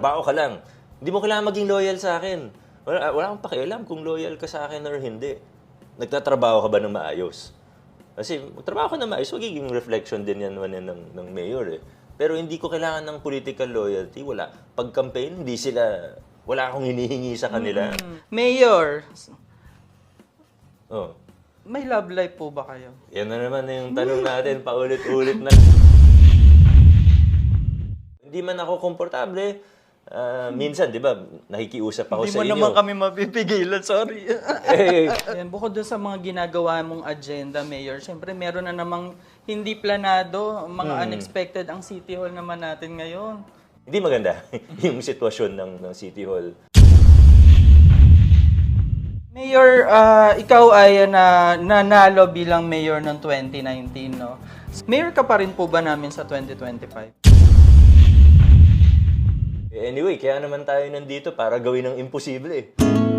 ka lang. Hindi mo kailangan maging loyal sa akin. Wala, wala akong pakialam kung loyal ka sa akin or hindi. Nagtatrabaho ka ba ng maayos? Kasi magtrabaho ka na maayos, magiging reflection din yan yan ng, ng mayor eh. Pero hindi ko kailangan ng political loyalty. Wala. Pag-campaign, hindi sila, wala akong hinihingi sa kanila. Mayor, Oh. may love life po ba kayo? Yan na naman yung tanong natin, paulit-ulit na. Hindi man ako komportable. Ah, minsan, di ba, nakikiusap ako Hindi sa mo inyo. naman kami mapipigilan, sorry. Eh, Ayan, bukod dun sa mga ginagawa mong agenda, Mayor, syempre meron na namang hindi planado, mga Hmm. unexpected ang City Hall naman natin ngayon. hindi maganda yung sitwasyon ng, ng City Hall. Mayor, ah, ikaw ay na, nanalo bilang mayor ng 2019, no? Mayor ka pa rin po ba namin sa 2025? Anyway, kaya naman tayo nandito para gawin ang imposible. eh.